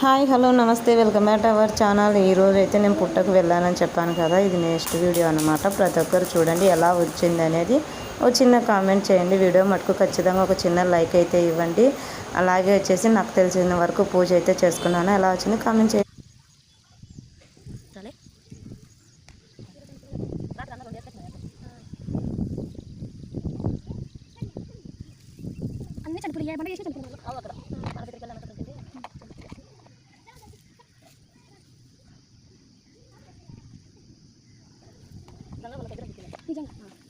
Hi hello నమస్తే welcome back to our channel. ఈ రోజు అయితే నేను పుట్టకు వెళ్ళానని చెప్పాను కదా ఇది నెక్స్ట్ వీడియో అనమాట ప్రతి ఒక్కరు చూడండి ఎలా వచ్చింది అనేది ఒక చిన్న కామెంట్ చేయండి. వీడియో మటుకు ఖచ్చితంగా ఒక చిన్న లైక్ అయితే ఇవ్వండి. అలాగే వచ్చేసి నాకు తెలిసిన వరకు పూజ అయితే చేసుకున్నాను. ఎలా వచ్చింది కామెంట్ చేయండి. చాలే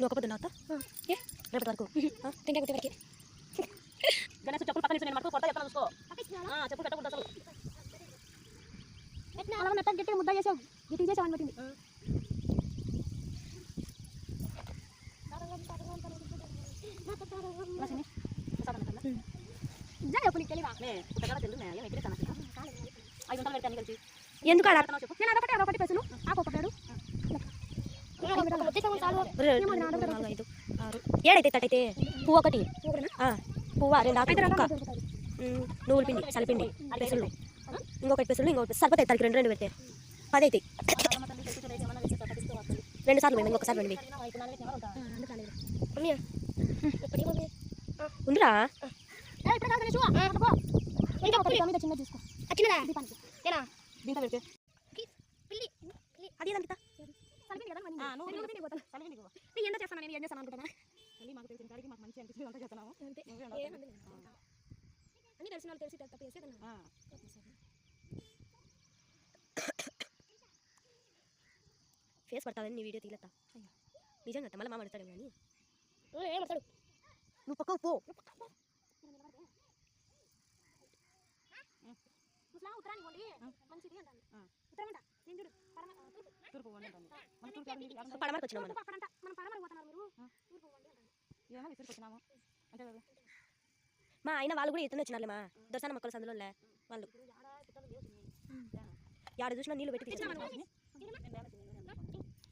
నువ్వు ఒక పొద్దు నావుతా ఏ? రేపటి వరకు. టెంకాయ కొట్టే వరకే గణేష్ చెప్పులు పక్కన నేను మటుకు కొత్త ఎత్తాను చూసుకో. చెప్పులు పెట్టకూడదు అసలు. అలా మెత్త గట్టిగా ముద్ద చేసావు. గట్టి చేసావు అని పెట్టింది చెప్పు ఎందుకు పెడతానో చెప్పు. నేను అదొకటి అదొకటి పెసలు ఆ నాలుగు, ఐదు ఆరు ఏడైతే తట్టయితే పువ్వు ఒకటి. పువ్వు? రెండు ఆకులు. ఒక్క. నువ్వుల పిండి సలిపిండి పెసులు ఇంకొకటి పెసులు ఇంకొకటి సరిపోతాయి తనకి రెండు రెండు పెడితే. పది అవుతాయి వస్తుంది రెండు సార్లు మేము ఇంకొకసారి ఉంటా ఉందిరా? చిన్న తీసుకో. దీపానికి. దీంట్లో పెడితే. అది అంతా నేను ఎంత చేస్తాను? నేను ఏం చేస్తాను అనుకుంటున్నా? తల్లి మాకు తెలిసిన కాడికి మాకు మంచి అనిపించింది అంతా చేస్తున్నాము అంతే. అన్ని తెలిసిన వాళ్ళు తెలిసి తప్ప చేసేదన్నా. ఫేస్ పడతాదని నీ వీడియో తీలతా నిజంగా మళ్ళీ మామ అడుగుతాడు కానీ ఏమంటాడు నువ్వు పక్కకు పో. ముసలా మంచిది అంటాను. ఉత్తరం అంట నేను చూడు. తూర్పు తూర్పు పోండి అంటాను. మన తూర్పు కాదు, నీకు ఆడ పడమరకు వచ్చినాం మనం తూర్పు అక్కడంట మనం పరమరికి పోతున్నారు మీరు. తూర్పు పోండి అంటాను ఏమో విసిరికి వచ్చినాము అంతే కదా మా ఆయన వాళ్ళు కూడా ఇతను వచ్చినారులే మా. దర్శన మొక్కల సందులో వాళ్ళు. యాడ చూసినా నీళ్ళు పెట్టి తెచ్చారు.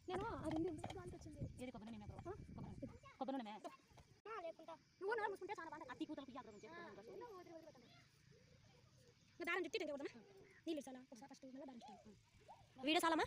నేను అది ఉంది దానికి వచ్చింది. ఏది కొబ్బరి నూనె మేపరా? కొబ్బరి కొబ్బరి నూనె మే. లేకుంటా. నువ్వు నోరు మూసుకుంటే చాలా బాగుంటుంది అత్తి కూతురు పియ్య అక్కడ నుంచి చేసుకుంటాం. ఇంకా దారం చుట్టి తిరగదా నీళ్ళు చాలా ఒకసారి ఫస్ట్ మళ్ళీ దారం చుట్టాలి. వీడియో చాలమ్మా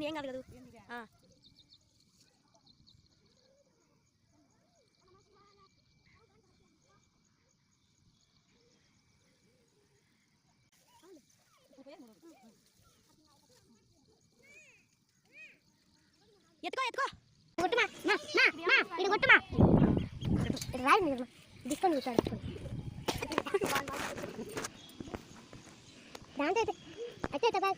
పడతాను ఏం కాదు కదా. ఎత్తుకో ఎత్తుకో. కొట్టుమా ఇది కొట్టుమా. రాయి మీరు డిస్కౌంట్ కూర్చోండి దాంతో అయితే అయితే అయితే బాయ్.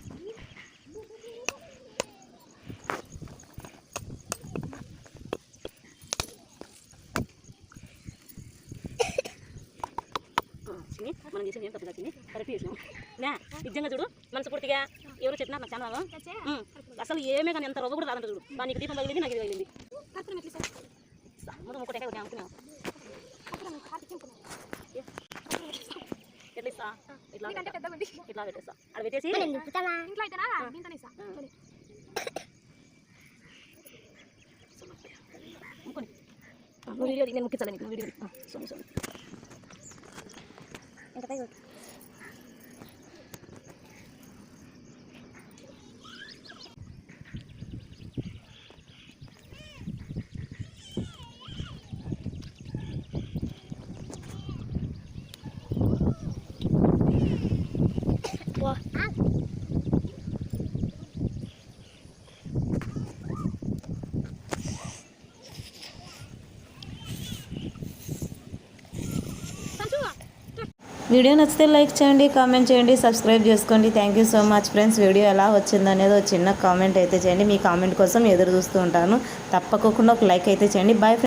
చిన్ని, మనం చేసేది ఏం తప్పు చిన్ని. కరెక్ట్ చేసినాం. నే, నిజంగా చూడు మనస్ఫూర్తిగా ఎవరు చెప్పినారు నాకు ఛానల్ అసలు ఏమే కానీ ఎంత రవ్వ కూడా రాదంట చూడు. దానికి నీకు దీపం తగిలింది నాకు ఇది సార్? మొదలు ముక్కటే ఒకటి అనుకున్నాం ఎట్లా ఇట్లా ఇట్లా పెట్టేస్తా. అక్కడ పెట్టేసి వీడియో నేను ముక్కించాలి నీకు. వీడియో తీ. ఆ, Maganda? వీడియో నచ్చితే లైక్ చేయండి కామెంట్ చేయండి సబ్స్క్రైబ్ చేసుకోండి. Thank you so much friends video ఎలా వచ్చింది అనేది ఒక చిన్న కామెంట్ అయితే చేయండి. మీ కామెంట్ కోసం ఎదురు చూస్తూ ఉంటాను. తప్పకుండా ఒక లైక్ అయితే చేయండి. బాయ్